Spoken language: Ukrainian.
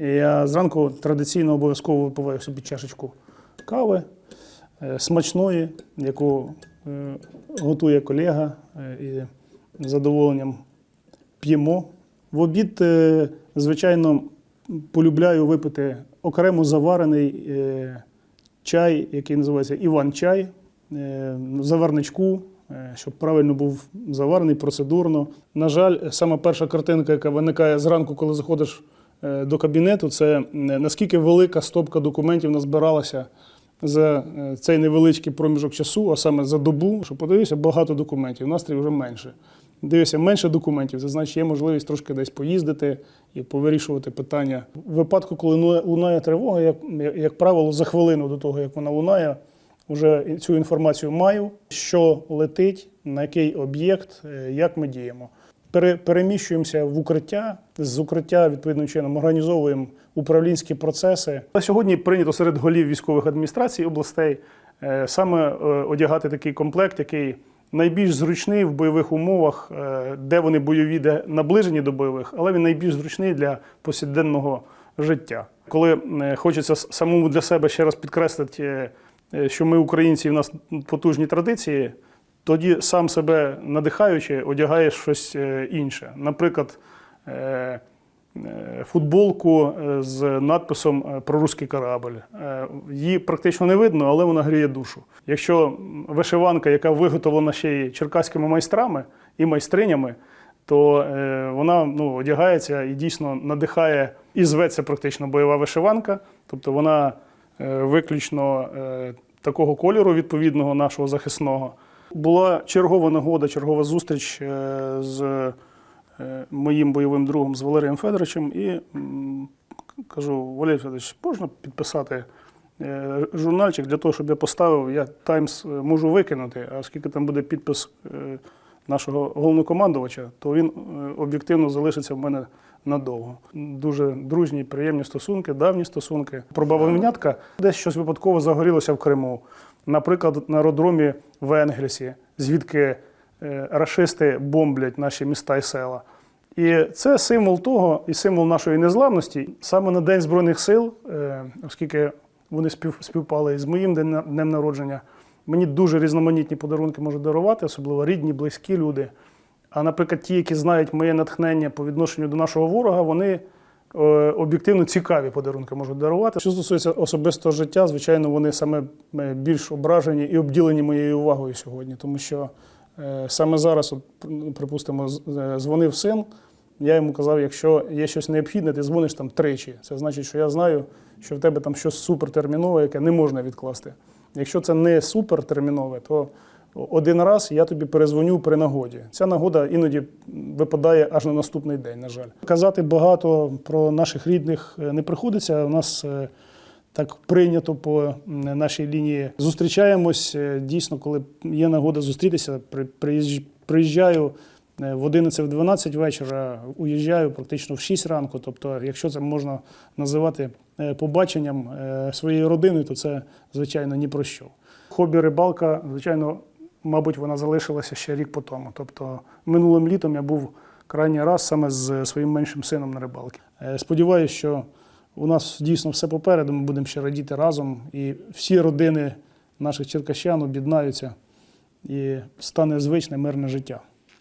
Я зранку традиційно обов'язково випиваю собі чашечку кави е, смачної, яку е, готує колега, е, і з задоволенням п'ємо. В обід, звичайно, полюбляю випити окремо заварений чай, який називається Іван-чай, заварничку, щоб правильно був заварений процедурно. На жаль, сама перша картинка, яка виникає зранку, коли заходиш до кабінету, це е, наскільки велика стопка документів назбиралася за е, цей невеличкий проміжок часу, а саме за добу, що подивився, багато документів, настрій вже менше. Дивишся, менше документів, це значить є можливість трошки десь поїздити і повирішувати питання. В випадку, коли лунає- тривога, як, як правило, за хвилину до того, як вона лунає, вже цю інформацію маю, що летить, на який об'єкт, е, як ми діємо. Пере- Переміщуємося в укриття, з укриття відповідним чином організовуємо управлінські процеси. На сьогодні прийнято серед голів військових адміністрацій областей е, саме е, одягати такий комплект, який найбільш зручний в бойових умовах, е, де вони бойові, де наближені до бойових, але він найбільш зручний для повсякденного життя. Коли хочеться самому для себе ще раз підкреслити, що ми українці, в нас потужні традиції, тоді сам себе надихаючи, одягаєш щось е, інше. Наприклад, е, е, футболку з надписом е, про руський корабль. Її практично не видно, але вона гріє душу. Якщо вишиванка, яка виготовлена ще й черкаськими майстрами і майстринями, то вона ну, одягається і дійсно надихає і зветься практично бойова вишиванка. Тобто вона виключно такого кольору відповідного нашого захисного. Була чергова нагода, чергова зустріч е, з е, моїм бойовим другом з Валерієм Федоровичем і кажу: Валерій Федорович, можна підписати е, журнальчик для того, щоб я поставив, я Таймс можу викинути, а оскільки там буде підпис нашого головнокомандувача, то він об'єктивно залишиться в мене надовго. Дуже дружні, приємні стосунки, давні стосунки. Про бабовнятка десь щось випадково загорілося в Криму. Наприклад, на аеродромі в Енгельсі, звідки е, рашисти бомблять наші міста і села. І це символ того, і символ нашої незламності. Саме на День Збройних сил, е, оскільки вони співпали з моїм днем, народження, мені дуже різноманітні подарунки можуть дарувати, особливо рідні, близькі люди. А наприклад, ті, які знають моє натхнення по відношенню до нашого ворога, вони об'єктивно цікаві подарунки можуть дарувати. Що стосується особистого життя, звичайно, вони саме е, більш ображені і обділені моєю увагою сьогодні, тому що е, саме зараз, от, припустимо, е, дзвонив син. Я йому казав, якщо є щось необхідне, ти дзвониш там тричі. Це значить, що я знаю, що в тебе там щось супертермінове, яке не можна відкласти. Якщо це не супертермінове, то один раз я тобі перезвоню при нагоді. Ця нагода іноді випадає аж на наступний день, на жаль. Казати багато про наших рідних е, не приходиться. У нас е, так прийнято по нашій лінії. Зустрічаємось е, дійсно, коли є нагода зустрітися. При- приїждж- Приїжджаю в 11-12 вечора, уїжджаю практично в 6 ранку. Тобто, якщо це можна називати побаченням своєї родини, то це звичайно ні про що. Хобі рибалка, звичайно, мабуть, вона залишилася ще рік по тому. Тобто, минулим літом я був крайній раз саме з своїм меншим сином на рибалці. Е, Сподіваюся, що у нас дійсно все попереду. Ми будемо ще радіти разом, і всі родини наших черкащан об'єднаються і стане звичне мирне життя.